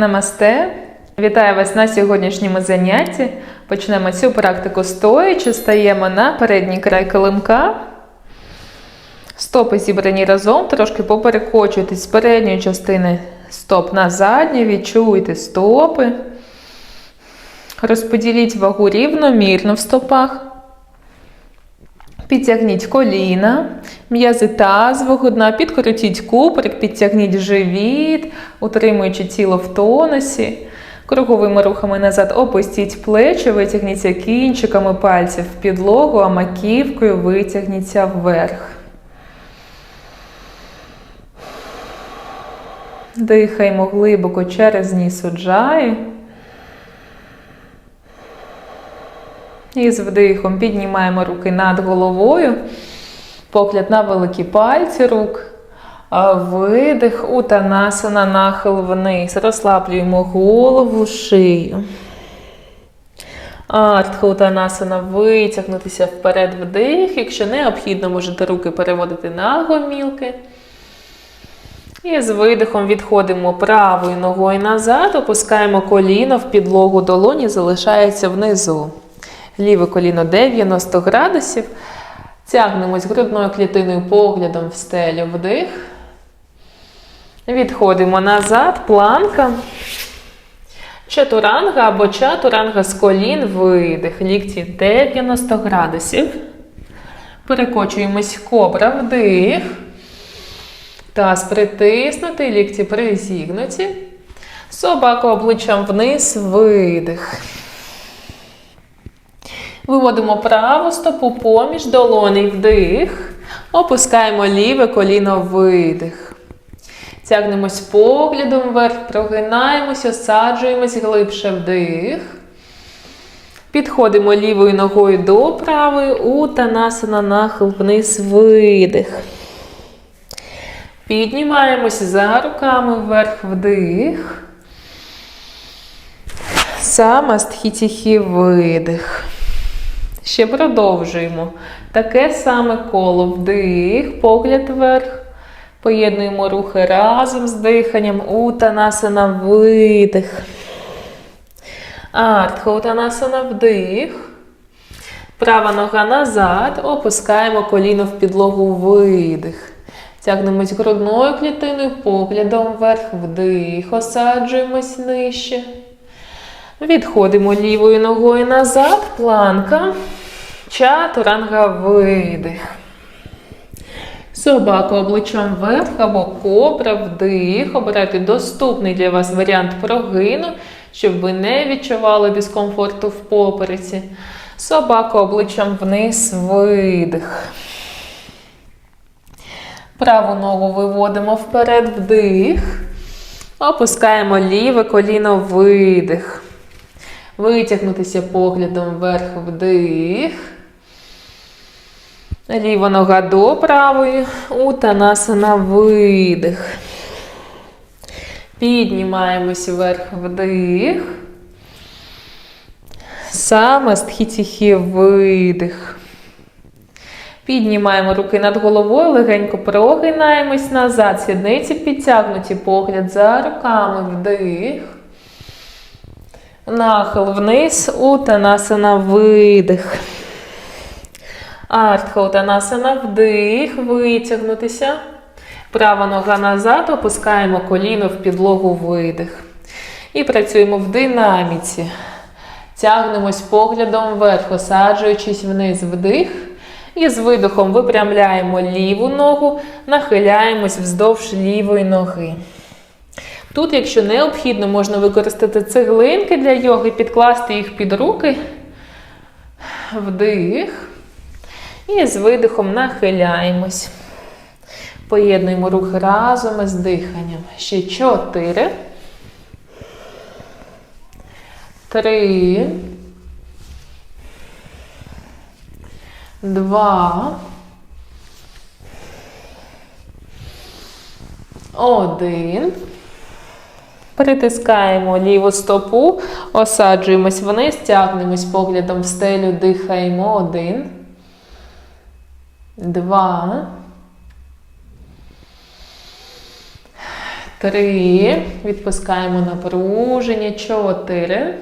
Намасте! Вітаю вас на сьогоднішньому занятті. Почнемо цю практику стоячи, стаємо на передній край килимка. Стопи зібрані разом, трошки поперекочуйтесь з передньої частини стоп на задню, відчуйте стопи. Розподіліть вагу рівномірно в стопах. Підтягніть коліна, м'язи тазового дна, підкрутіть куприк, підтягніть живіт, утримуючи тіло в тонусі. Круговими рухами назад опустіть плечі, витягніться кінчиками пальців в підлогу, а маківкою витягніться вверх. Дихаємо глибоко через ніс уджаю. І з вдихом піднімаємо руки над головою, погляд на великі пальці рук. Видих, утанасана, нахил вниз. Розслаблюємо голову, шию. Артха утанасана, витягнутися вперед вдих. Якщо необхідно, можете руки переводити на гомілки. І з видихом відходимо правою ногою назад, опускаємо коліно в підлогу долоні, залишається внизу. Ліве коліно 90 градусів. Тягнемось грудною клітиною поглядом в стелю вдих. Відходимо назад, планка. Чатуранга або чатуранга з колін, видих. Лікті 90 градусів. Перекочуємось кобра, вдих. Таз притиснутий, лікті призігнуті. Собака обличчям вниз, видих. Виводимо праву стопу поміж долоней вдих. Опускаємо ліве коліно видих. Тягнемось поглядом вверх, прогинаємось, осаджуємось глибше вдих. Підходимо лівою ногою до правої, утанасана нахил вниз видих. Піднімаємось за руками вверх вдих. Самастхітіхі видих. Ще продовжуємо. Таке саме коло вдих, погляд вверх. Поєднуємо рухи разом з диханням. Утанасана видих. Артха утанасана вдих. Права нога назад. Опускаємо коліно в підлогу видих. Тягнемось грудною клітиною, поглядом вверх, вдих, осаджуємось нижче. Відходимо лівою ногою назад, планка. Чатуранга видих. Собаку обличчям вверх або кобра, вдих. Обирайте доступний для вас варіант прогину, щоб ви не відчували дискомфорту в попереці. Собаку обличчям вниз, видих. Праву ногу виводимо вперед, вдих. Опускаємо ліве коліно, видих. Витягнутися поглядом вверх вдих. Ліва нога до правої. Утанасана видих. Піднімаємось вверх вдих. Самастхітіхі видих. Піднімаємо руки над головою, легенько прогинаємось назад. Сідниці підтягнуті погляд за руками вдих. Нахил вниз, утанасана видих. Артха утанасана вдих, витягнутися. Права нога назад, опускаємо коліно в підлогу видих. І працюємо в динаміці. Тягнемось поглядом вверх, осаджуючись вниз вдих. І з видихом випрямляємо ліву ногу, нахиляємось вздовж лівої ноги. Тут, якщо необхідно, можна використати цеглинки для йоги, підкласти їх під руки, вдих. І з видихом нахиляємось. Поєднуємо рухи разом із диханням. Ще чотири. Три. Два. Один. Притискаємо ліву стопу, осаджуємось вниз, тягнемось поглядом в стелю, дихаємо. Один. Два. Три. Відпускаємо напруження. Чотири.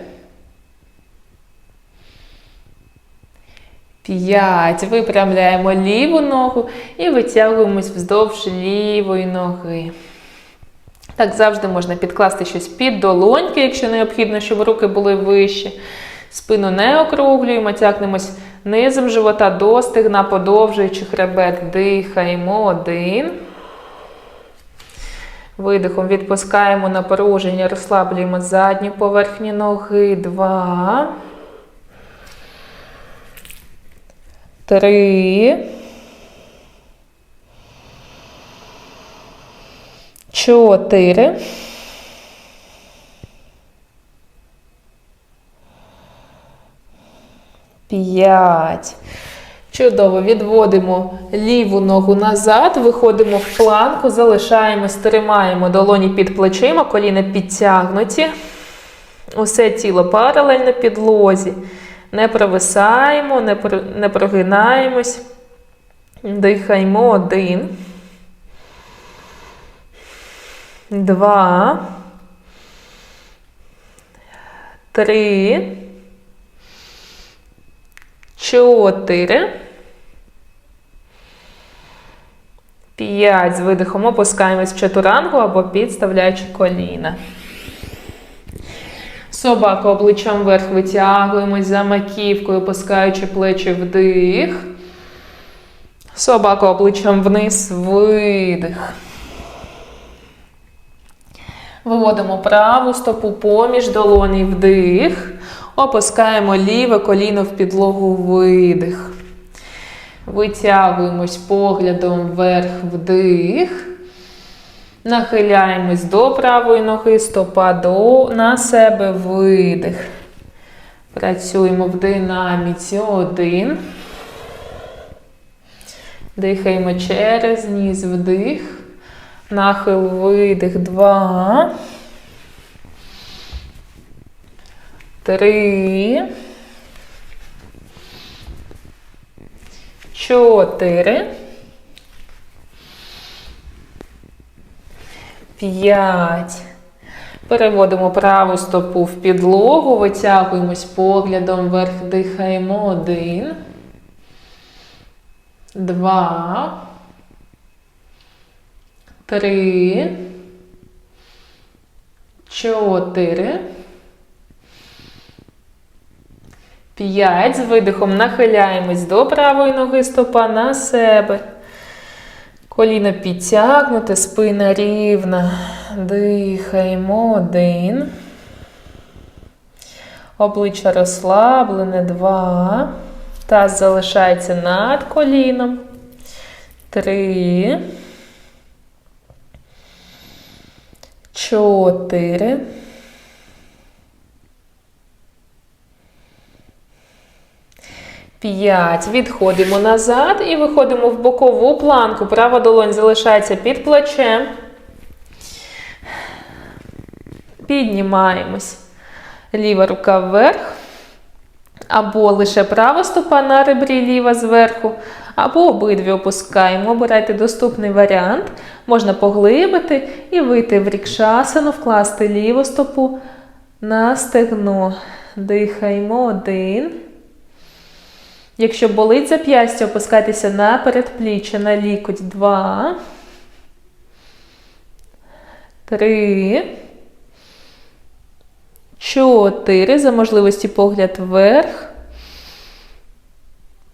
П'ять. Випрямляємо ліву ногу і витягуємось вздовж лівої ноги. Так завжди можна підкласти щось під долоньки, якщо необхідно, щоб руки були вищі. Спину не округлюємо, тягнемось низом живота до стегна, подовжуючи хребет. Дихаємо. Один. Видихом відпускаємо напруження, розслаблюємо задню поверхню ноги. Два. Три. Чотири. П'ять. Чудово. Відводимо ліву ногу назад, виходимо в планку, залишаємось, тримаємо долоні під плечима, коліна підтягнуті. Усе тіло паралельно підлозі. Не провисаємо, не, про, не прогинаємось. Дихаємо один. Два. Три. Чотири. П'ять. З видихом опускаємось в чатурангу або підставляючи коліна. Собака обличчям вверх витягуємось за маківкою, опускаючи плечі вдих. Собака обличчям вниз видих. Виводимо праву стопу поміж долоні вдих. Опускаємо ліве коліно в підлогу видих. Витягуємось поглядом вверх вдих. Нахиляємось до правої ноги, стопа до на себе видих. Працюємо в динаміці. Один. Дихаємо через ніс вдих. Нахил видих. Два. Три. Чотири. П'ять. Переводимо праву стопу в підлогу, витягуємось поглядом вверх, дихаємо. Один. Два. Три. Чотири. П'ять. З видихом нахиляємось до правої ноги стопа на себе. Коліно підтягнуте, спина рівна. Дихаємо. Один. Обличчя розслаблене. Два. Таз залишається над коліном. Три. Чотири. П'ять. Відходимо назад і виходимо в бокову планку. Права долонь залишається під плечем. Піднімаємось. Ліва рука вверх. Або лише права стопа на ребрі, ліва зверху, або обидві опускаємо. Обирайте доступний варіант. Можна поглибити і вийти в рікшасану, вкласти ліву стопу на стегно. Дихаємо один. Якщо болить зап'ястя, опускайтеся на передпліччя, на лікоть. Два. Три. Чотири. За можливості погляд вверх.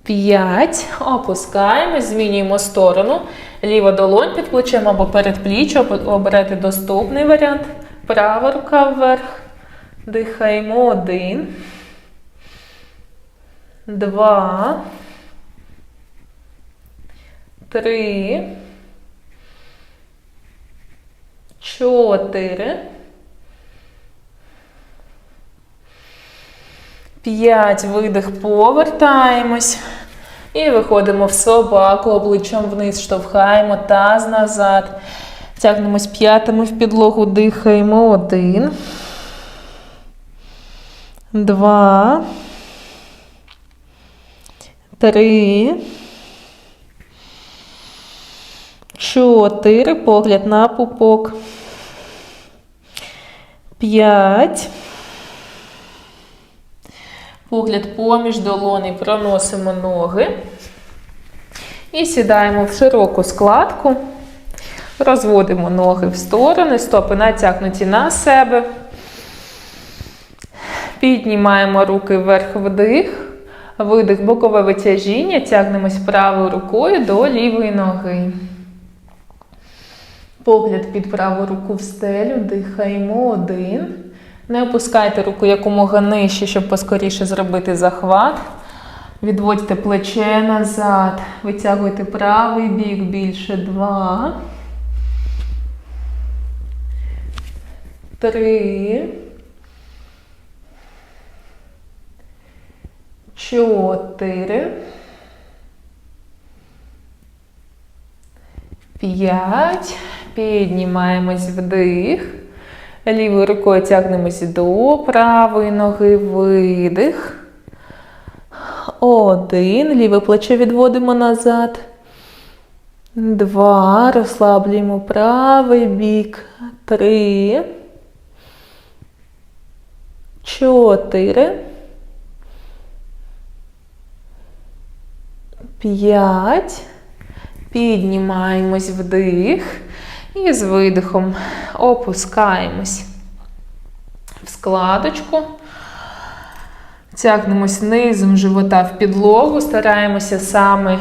П'ять. Опускаємось, змінюємо сторону. Ліва долонь під плечем або передпліччя. Оберете доступний варіант. Права рука вверх. Дихаємо один. Два. Три. Чотири. П'ять. Видих. Повертаємось. І виходимо в собаку, обличчям вниз, штовхаємо таз назад. Тягнемось п'ятами в підлогу, дихаємо. Один. Два. Три. Чотири. Погляд на пупок. П'ять. Погляд поміж долоней проносимо ноги. І сідаємо в широку складку. Розводимо ноги в сторони, стопи натягнуті на себе. Піднімаємо руки вверх вдих. Видих, бокове витяжіння. Тягнемось правою рукою до лівої ноги. Погляд під праву руку в стелю. Дихаємо один. Не опускайте руку якомога нижче, щоб поскоріше зробити захват. Відводьте плече назад. Витягуйте правий бік більше. Два. Три. Чотири. П'ять. Піднімаємось вдих. Лівою рукою тягнемось до правої ноги. Видих. Один. Ліве плече відводимо назад. Два. Розслаблюємо правий бік. Три. Чотири. П'ять. Піднімаємось вдих. І з видихом опускаємось в складочку. Тягнемось низом живота в підлогу, стараємося саме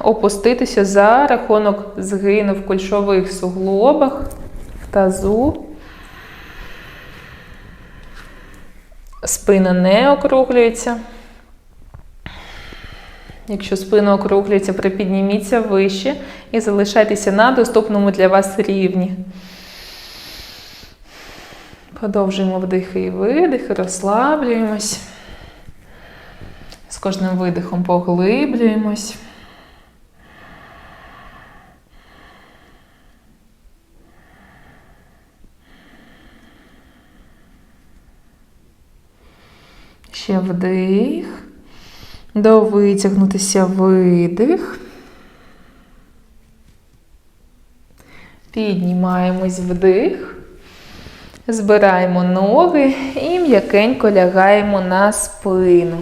опуститися за рахунок згину в кульшових суглобах, в тазу. Спина не округлюється. Якщо спина округлюється, припідніміться вище і залишайтеся на доступному для вас рівні. Продовжуємо вдихи і видихи, розслаблюємось. З кожним видихом поглиблюємось. Ще вдих. До витягнутися видих. Піднімаємось вдих. Збираємо ноги і м'якенько лягаємо на спину.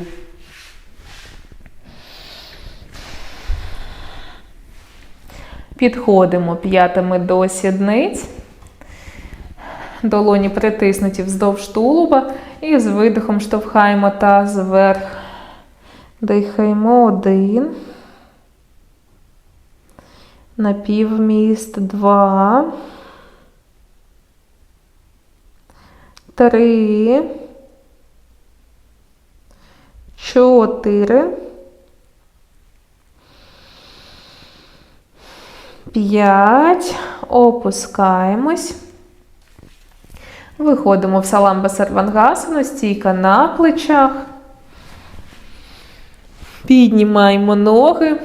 Підходимо п'ятами до сідниць. Долоні притиснуті вздовж тулуба і з видихом штовхаємо таз вверх. Дихаємо один. Напівміст два. Три. Чотири. П'ять. Опускаємось. Виходимо в саламба сарвангасану, стійка на плечах. Піднімаємо ноги.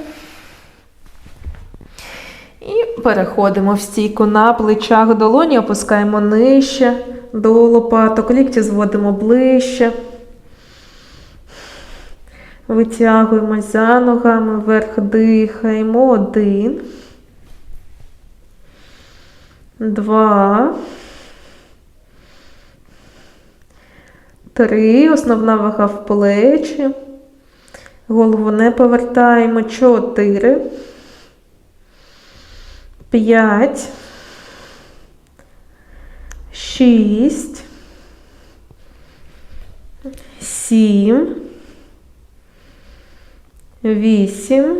І переходимо в стійку на плечах долоні, опускаємо нижче до лопаток, лікті зводимо ближче. Витягуємось за ногами вверх, дихаємо. Один. Два. Три. Основна вага в плечі. Голову не повертаємо. Чотири. П'ять. Шість. Сім. Вісім.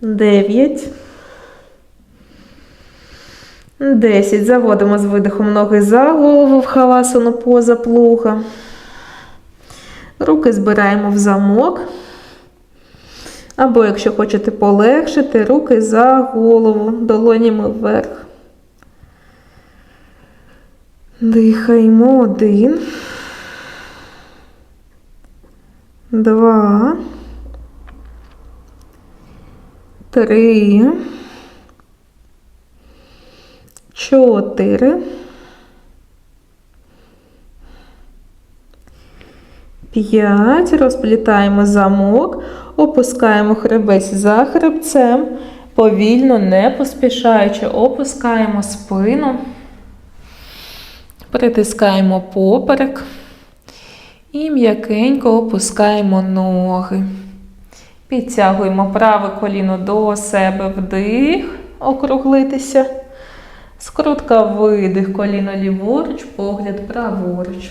Дев'ять. Десять. Заводимо з видихом ноги за голову в хавасану поза плуга. Руки збираємо в замок. Або, якщо хочете полегшити, руки за голову, долонями вверх. Дихаємо один. Два. Три. Чотири. П'ять. Розплітаємо замок, опускаємо хребець за хребцем, повільно, не поспішаючи, опускаємо спину. Притискаємо поперек і м'якенько опускаємо ноги. Підтягуємо праве коліно до себе вдих, округлитися. Скрутка видих, коліно ліворуч, погляд праворуч.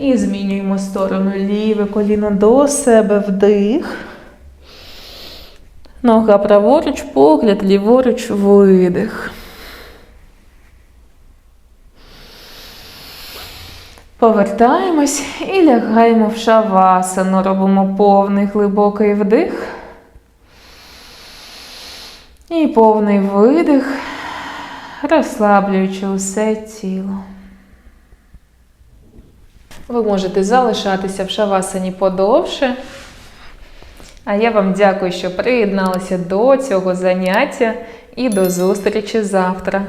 І змінюємо сторону ліве коліно до себе вдих. Нога праворуч, погляд, ліворуч, видих. Повертаємось і лягаємо в шавасану. Робимо повний глибокий вдих. І повний видих, розслаблюючи усе тіло. Ви можете залишатися в шавасані подовше. А я вам дякую, що приєдналися до цього заняття і до зустрічі завтра.